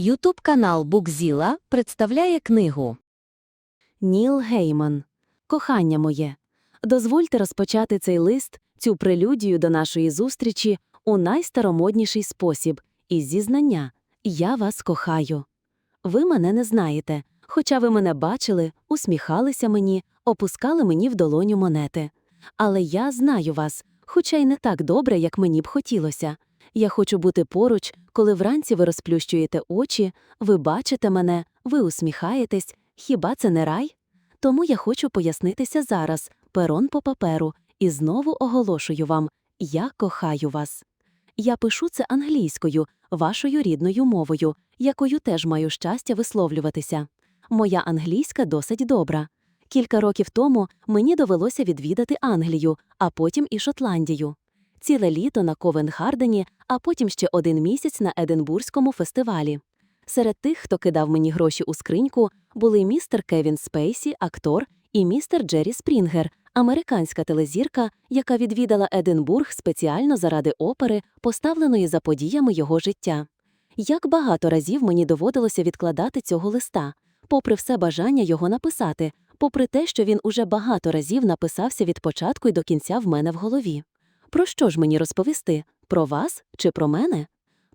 Ютуб канал Букзіла представляє книгу Ніл Гейман. Кохання моє. Дозвольте розпочати цей лист, цю прелюдію до нашої зустрічі у найстаромодніший спосіб із зізнання Я вас кохаю. Ви мене не знаєте, хоча ви мене бачили, усміхалися мені, опускали мені в долоню монети. Але я знаю вас, хоча й не так добре, як мені б хотілося. Я хочу бути поруч, коли вранці ви розплющуєте очі, ви бачите мене, ви усміхаєтесь. Хіба це не рай? Тому я хочу пояснитися зараз, перон по паперу, і знову оголошую вам я кохаю вас. Я пишу це англійською, вашою рідною мовою, якою теж маю щастя висловлюватися. Моя англійська досить добра. Кілька років тому мені довелося відвідати Англію, а потім і Шотландію. Ціле літо на Ковенгардені, а потім ще один місяць на Единбурзькому фестивалі. Серед тих, хто кидав мені гроші у скриньку, були містер Кевін Спейсі, актор, і містер Джері Спрінгер, американська телезірка, яка відвідала Единбург спеціально заради опери, поставленої за подіями його життя. Як багато разів мені доводилося відкладати цього листа, попри все бажання його написати, попри те, що він уже багато разів написався від початку й до кінця в мене в голові. Про що ж мені розповісти? Про вас чи про мене?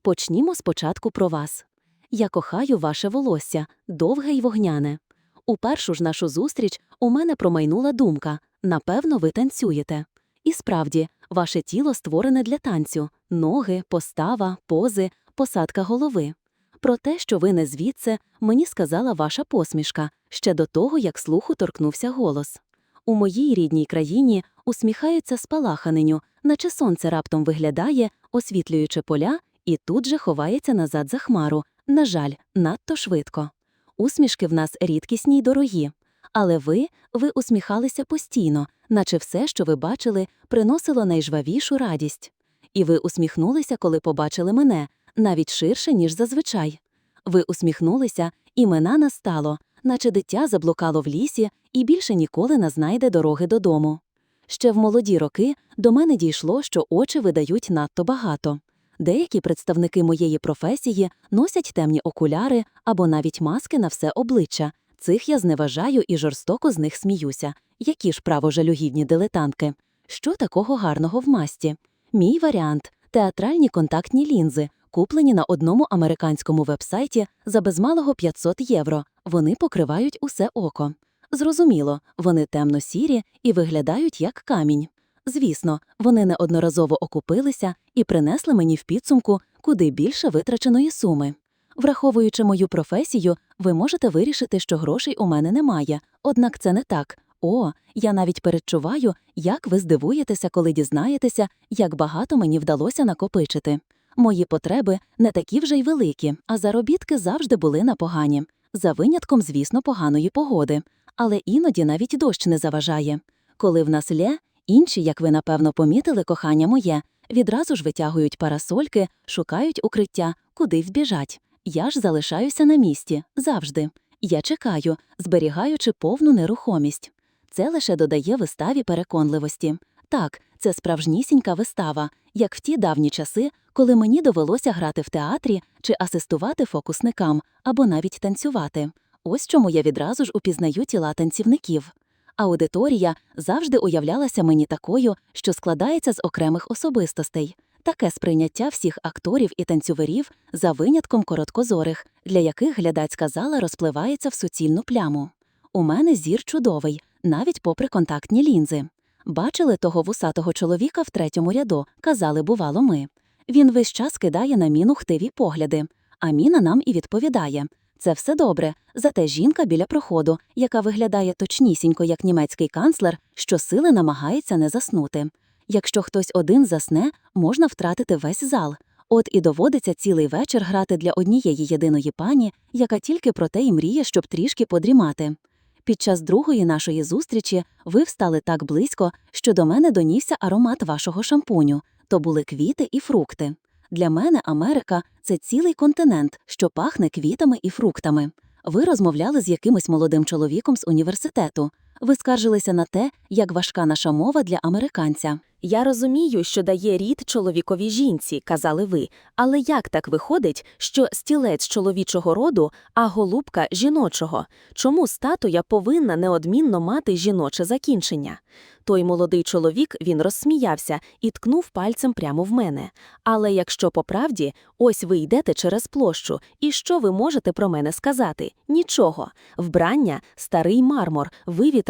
Почнімо спочатку про вас. Я кохаю ваше волосся, довге й вогняне. У першу ж нашу зустріч у мене промайнула думка напевно, ви танцюєте. І справді, ваше тіло створене для танцю ноги, постава, пози, посадка голови. Про те, що ви не звідси, мені сказала ваша посмішка ще до того, як слуху торкнувся голос. У моїй рідній країні усміхаються спалаханеню, наче сонце раптом виглядає, освітлюючи поля, і тут же ховається назад за хмару, на жаль, надто швидко. Усмішки в нас рідкісні й дорогі. Але ви, ви усміхалися постійно, наче все, що ви бачили, приносило найжвавішу радість. І ви усміхнулися, коли побачили мене, навіть ширше, ніж зазвичай. Ви усміхнулися, і мене настало, наче дитя заблукало в лісі і більше ніколи не знайде дороги додому. Ще в молоді роки до мене дійшло, що очі видають надто багато. Деякі представники моєї професії носять темні окуляри або навіть маски на все обличчя. Цих я зневажаю і жорстоко з них сміюся. Які ж право жалюгідні дилетантки? Що такого гарного в масті? Мій варіант театральні контактні лінзи, куплені на одному американському вебсайті за без малого 500 євро. Вони покривають усе око. Зрозуміло, вони темно-сірі і виглядають як камінь. Звісно, вони неодноразово окупилися і принесли мені в підсумку куди більше витраченої суми. Враховуючи мою професію, ви можете вирішити, що грошей у мене немає, однак це не так. О, я навіть передчуваю, як ви здивуєтеся, коли дізнаєтеся, як багато мені вдалося накопичити. Мої потреби не такі вже й великі, а заробітки завжди були на погані, за винятком, звісно, поганої погоди. Але іноді навіть дощ не заважає. Коли в нас лє, інші, як ви напевно помітили, кохання моє, відразу ж витягують парасольки, шукають укриття, куди вбіжать. Я ж залишаюся на місці завжди. Я чекаю, зберігаючи повну нерухомість. Це лише додає виставі переконливості. Так, це справжнісінька вистава, як в ті давні часи, коли мені довелося грати в театрі чи асистувати фокусникам або навіть танцювати. Ось чому я відразу ж упізнаю тіла танцівників. Аудиторія завжди уявлялася мені такою, що складається з окремих особистостей. Таке сприйняття всіх акторів і танцюверів за винятком короткозорих, для яких глядацька зала розпливається в суцільну пляму. У мене зір чудовий, навіть попри контактні лінзи. Бачили того вусатого чоловіка в третьому ряду, казали, бувало, ми. Він весь час кидає на міну хтиві погляди, а міна нам і відповідає. Це все добре, зате жінка біля проходу, яка виглядає точнісінько, як німецький канцлер, що сили намагається не заснути. Якщо хтось один засне, можна втратити весь зал. От і доводиться цілий вечір грати для однієї єдиної пані, яка тільки про те й мріє, щоб трішки подрімати. Під час другої нашої зустрічі ви встали так близько, що до мене донісся аромат вашого шампуню то були квіти і фрукти. Для мене Америка це цілий континент, що пахне квітами і фруктами. Ви розмовляли з якимось молодим чоловіком з університету. Ви скаржилися на те, як важка наша мова для американця. Я розумію, що дає рід чоловіковій жінці, казали ви, але як так виходить, що стілець чоловічого роду, а голубка жіночого? Чому статуя повинна неодмінно мати жіноче закінчення? Той молодий чоловік він розсміявся і ткнув пальцем прямо в мене. Але якщо по правді, ось ви йдете через площу, і що ви можете про мене сказати? Нічого. Вбрання старий мармур,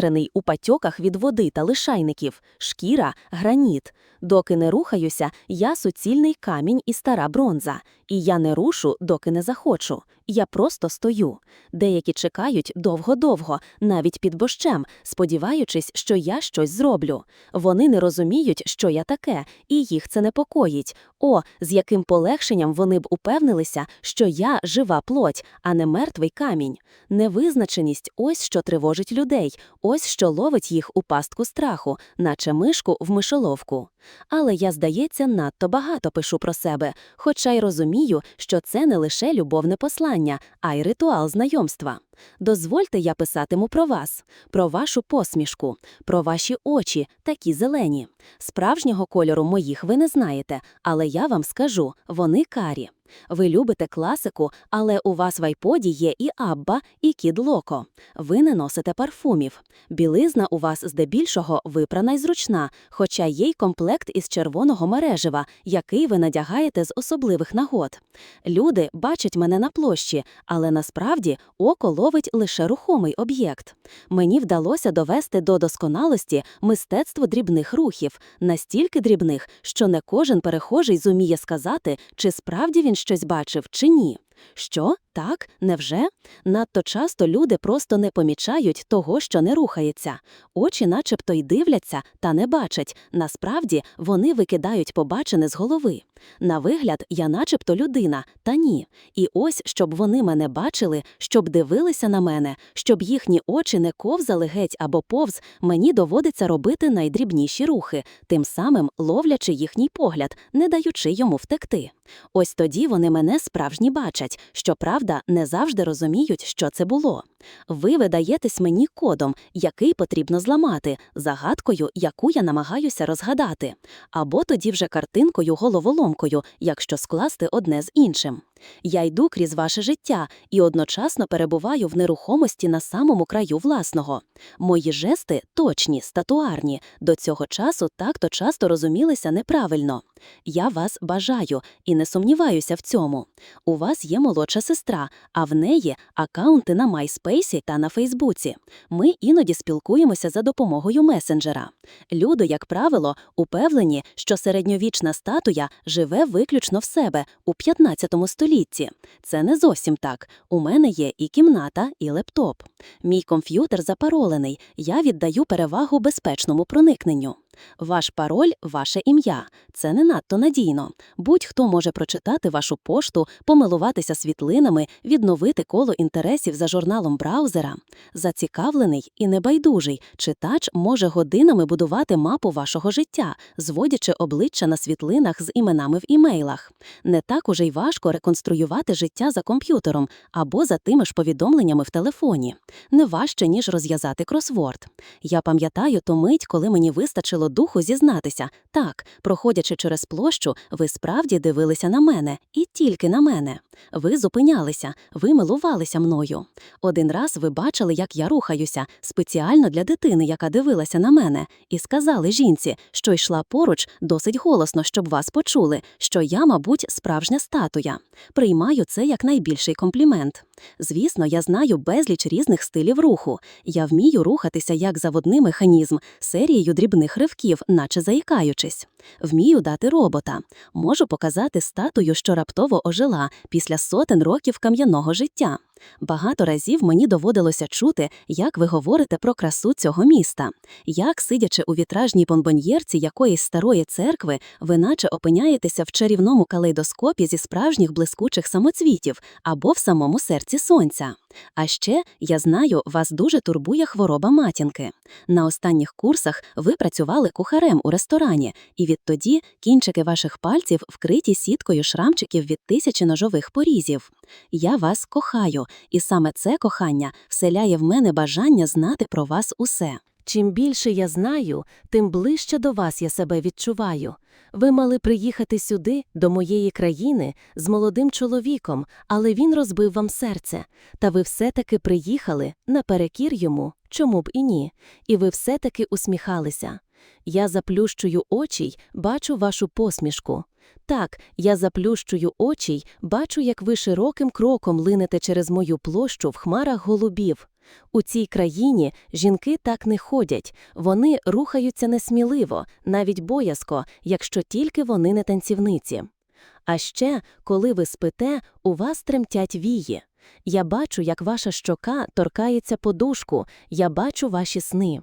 вивітрений у патьоках від води та лишайників, шкіра граніт. Доки не рухаюся, я суцільний камінь і стара бронза. І я не рушу, доки не захочу. Я просто стою. Деякі чекають довго-довго, навіть під бощем, сподіваючись, що я щось зроблю. Вони не розуміють, що я таке, і їх це непокоїть. О, з яким полегшенням вони б упевнилися, що я жива плоть, а не мертвий камінь. Невизначеність ось що тривожить людей, ось що ловить їх у пастку страху, наче мишку в мишоловку. Але я, здається, надто багато пишу про себе, хоча й розумію, що це не лише любовне послання, а й ритуал знайомства. Дозвольте, я писатиму про вас, про вашу посмішку, про ваші очі, такі зелені. Справжнього кольору моїх ви не знаєте, але я вам скажу, вони карі. Ви любите класику, але у вас в айподі є і Абба, і Кід Локо. Ви не носите парфумів. Білизна у вас здебільшого випрана й зручна, хоча є й комплект із червоного мережева, який ви надягаєте з особливих нагод. Люди бачать мене на площі, але насправді око ловить лише рухомий об'єкт. Мені вдалося довести до досконалості мистецтво дрібних рухів, настільки дрібних, що не кожен перехожий зуміє сказати, чи справді він щось бачив, чи ні. Що? Так? Невже? Надто часто люди просто не помічають того, що не рухається. Очі начебто й дивляться, та не бачать. Насправді вони викидають побачене з голови. На вигляд, я начебто людина, та ні. І ось, щоб вони мене бачили, щоб дивилися на мене, щоб їхні очі не ковзали геть або повз, мені доводиться робити найдрібніші рухи, тим самим ловлячи їхній погляд, не даючи йому втекти. Ось тоді вони мене справжні бачать, щоправда, не завжди розуміють, що це було. Ви видаєтесь мені кодом, який потрібно зламати, загадкою, яку я намагаюся розгадати, або тоді вже картинкою головоломкою, якщо скласти одне з іншим. Я йду крізь ваше життя і одночасно перебуваю в нерухомості на самому краю власного. Мої жести точні, статуарні, до цього часу так-то часто розумілися неправильно. Я вас бажаю і не сумніваюся в цьому. У вас є молодша сестра, а в неї акаунти на MySpace та на Фейсбуці. Ми іноді спілкуємося за допомогою месенджера. Люди, як правило, упевнені, що середньовічна статуя живе виключно в себе у 15 столітті. Це не зовсім так. У мене є і кімната, і лептоп. Мій комп'ютер запаролений. Я віддаю перевагу безпечному проникненню. Ваш пароль ваше ім'я. Це не надто надійно. Будь-хто може прочитати вашу пошту, помилуватися світлинами, відновити коло інтересів за журналом браузера. Зацікавлений і небайдужий читач може годинами будувати мапу вашого життя, зводячи обличчя на світлинах з іменами в імейлах. Не так уже й важко реконструювати життя за комп'ютером або за тими ж повідомленнями в телефоні. Не важче, ніж розв'язати кросворд. Я пам'ятаю ту мить, коли мені вистачило духу зізнатися. Так, проходячи через площу, ви справді дивилися на мене, і тільки на мене. Ви зупинялися, ви милувалися мною. Один раз ви бачили, як я рухаюся, спеціально для дитини, яка дивилася на мене, і сказали жінці, що йшла поруч досить голосно, щоб вас почули, що я, мабуть, справжня статуя. Приймаю це як найбільший комплімент. Звісно, я знаю безліч різних стилів руху. Я вмію рухатися як заводний механізм, серією дрібних ривків, наче заїкаючись. Вмію дати робота. Можу показати статую, що раптово ожила після сотень років кам'яного життя. Багато разів мені доводилося чути, як ви говорите про красу цього міста, як, сидячи у вітражній бомбоньєрці якоїсь старої церкви, ви наче опиняєтеся в чарівному калейдоскопі зі справжніх блискучих самоцвітів або в самому серці сонця. А ще я знаю, вас дуже турбує хвороба матінки. На останніх курсах ви працювали кухарем у ресторані, і відтоді кінчики ваших пальців вкриті сіткою шрамчиків від тисячі ножових порізів. Я вас кохаю, і саме це кохання вселяє в мене бажання знати про вас усе. Чим більше я знаю, тим ближче до вас я себе відчуваю. Ви мали приїхати сюди, до моєї країни, з молодим чоловіком, але він розбив вам серце. Та ви все-таки приїхали наперекір йому, чому б і ні, і ви все-таки усміхалися. Я заплющую очі й бачу вашу посмішку. Так, я заплющую очі й бачу, як ви широким кроком линете через мою площу в хмарах голубів. У цій країні жінки так не ходять, вони рухаються несміливо, навіть боязко, якщо тільки вони не танцівниці. А ще, коли ви спите, у вас тремтять вії. Я бачу, як ваша щока торкається подушку, я бачу ваші сни.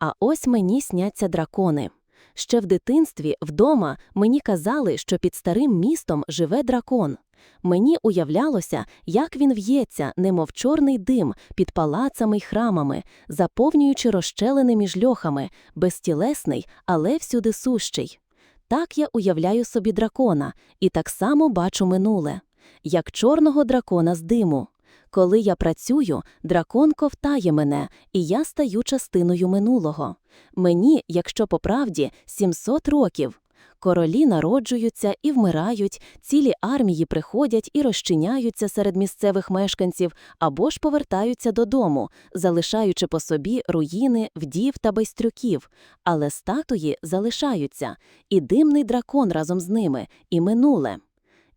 А ось мені сняться дракони. Ще в дитинстві вдома мені казали, що під старим містом живе дракон. Мені уявлялося, як він в'ється, немов чорний дим, під палацами й храмами, заповнюючи розщелини між льохами, безтілесний, але всюди сущий. Так я уявляю собі дракона, і так само бачу минуле, як чорного дракона з диму. Коли я працюю, дракон ковтає мене, і я стаю частиною минулого. Мені, якщо по правді, 700 років. Королі народжуються і вмирають, цілі армії приходять і розчиняються серед місцевих мешканців або ж повертаються додому, залишаючи по собі руїни, вдів та байстрюків. Але статуї залишаються, і димний дракон разом з ними, і минуле.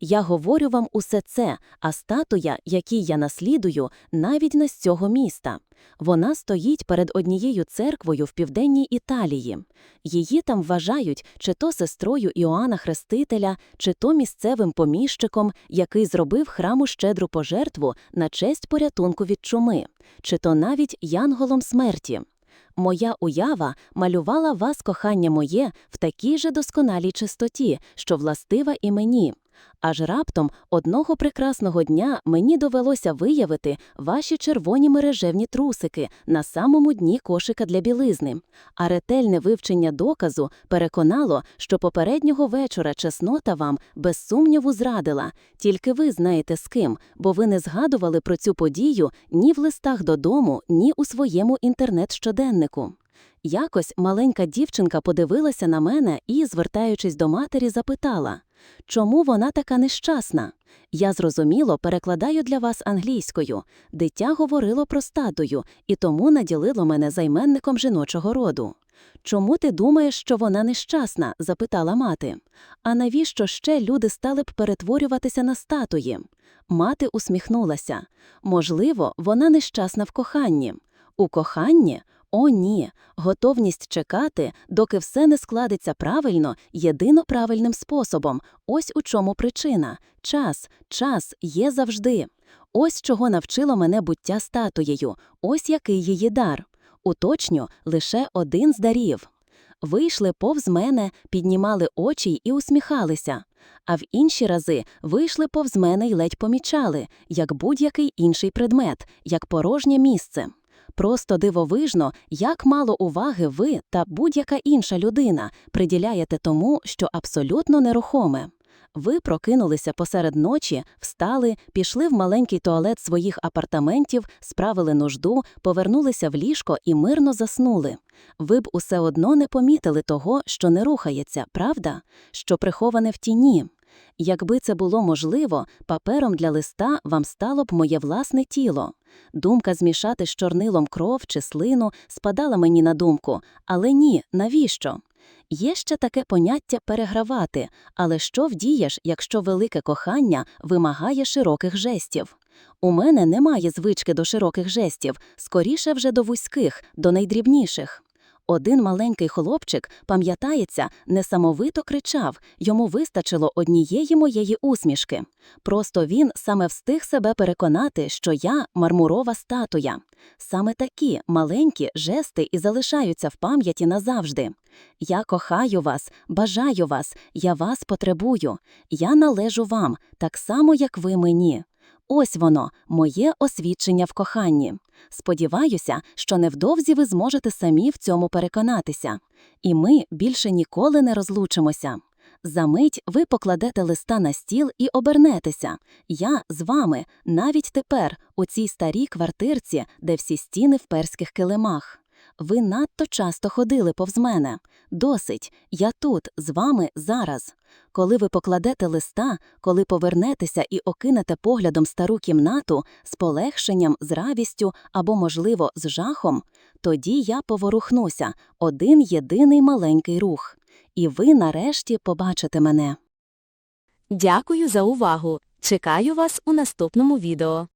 Я говорю вам усе це, а статуя, якій я наслідую, навіть не з цього міста. Вона стоїть перед однією церквою в південній Італії. Її там вважають чи то сестрою Іоанна Хрестителя, чи то місцевим поміщиком, який зробив храму щедру пожертву на честь порятунку від чуми, чи то навіть янголом смерті. Моя уява малювала вас, кохання моє, в такій же досконалій чистоті, що властива і мені. Аж раптом одного прекрасного дня мені довелося виявити ваші червоні мережевні трусики на самому дні кошика для білизни. А ретельне вивчення доказу переконало, що попереднього вечора чеснота вам без сумніву зрадила. Тільки ви знаєте з ким, бо ви не згадували про цю подію ні в листах додому, ні у своєму інтернет-щоденнику. Якось маленька дівчинка подивилася на мене і, звертаючись до матері, запитала Чому вона така нещасна? Я зрозуміло перекладаю для вас англійською. Дитя говорило про статую і тому наділило мене займенником жіночого роду. Чому ти думаєш, що вона нещасна? запитала мати. А навіщо ще люди стали б перетворюватися на статуї? Мати усміхнулася. Можливо, вона нещасна в коханні. У коханні? О, ні, готовність чекати, доки все не складеться правильно, єдино правильним способом. Ось у чому причина. Час, час є завжди. Ось чого навчило мене буття статуєю, ось який її дар. Уточню лише один з дарів. Вийшли повз мене, піднімали очі і усміхалися. А в інші рази вийшли повз мене й ледь помічали, як будь-який інший предмет, як порожнє місце. Просто дивовижно, як мало уваги ви та будь-яка інша людина приділяєте тому, що абсолютно нерухоме. Ви прокинулися посеред ночі, встали, пішли в маленький туалет своїх апартаментів, справили нужду, повернулися в ліжко і мирно заснули. Ви б усе одно не помітили того, що не рухається, правда? Що приховане в тіні. Якби це було можливо, папером для листа вам стало б моє власне тіло. Думка змішати з чорнилом кров чи слину спадала мені на думку, але ні, навіщо? Є ще таке поняття перегравати, але що вдієш, якщо велике кохання вимагає широких жестів? У мене немає звички до широких жестів, скоріше вже до вузьких, до найдрібніших. Один маленький хлопчик, пам'ятається, несамовито кричав, йому вистачило однієї моєї усмішки. Просто він саме встиг себе переконати, що я мармурова статуя. Саме такі маленькі жести і залишаються в пам'яті назавжди. Я кохаю вас, бажаю вас, я вас потребую. Я належу вам, так само, як ви мені. Ось воно, моє освідчення в коханні. Сподіваюся, що невдовзі ви зможете самі в цьому переконатися. І ми більше ніколи не розлучимося. Замить ви покладете листа на стіл і обернетеся. Я з вами, навіть тепер, у цій старій квартирці, де всі стіни в перських килимах. Ви надто часто ходили повз мене. Досить, я тут, з вами зараз. Коли ви покладете листа, коли повернетеся і окинете поглядом стару кімнату з полегшенням, з равістю або, можливо, з жахом, тоді я поворухнуся, один єдиний маленький рух. І ви нарешті побачите мене. Дякую за увагу. Чекаю вас у наступному відео.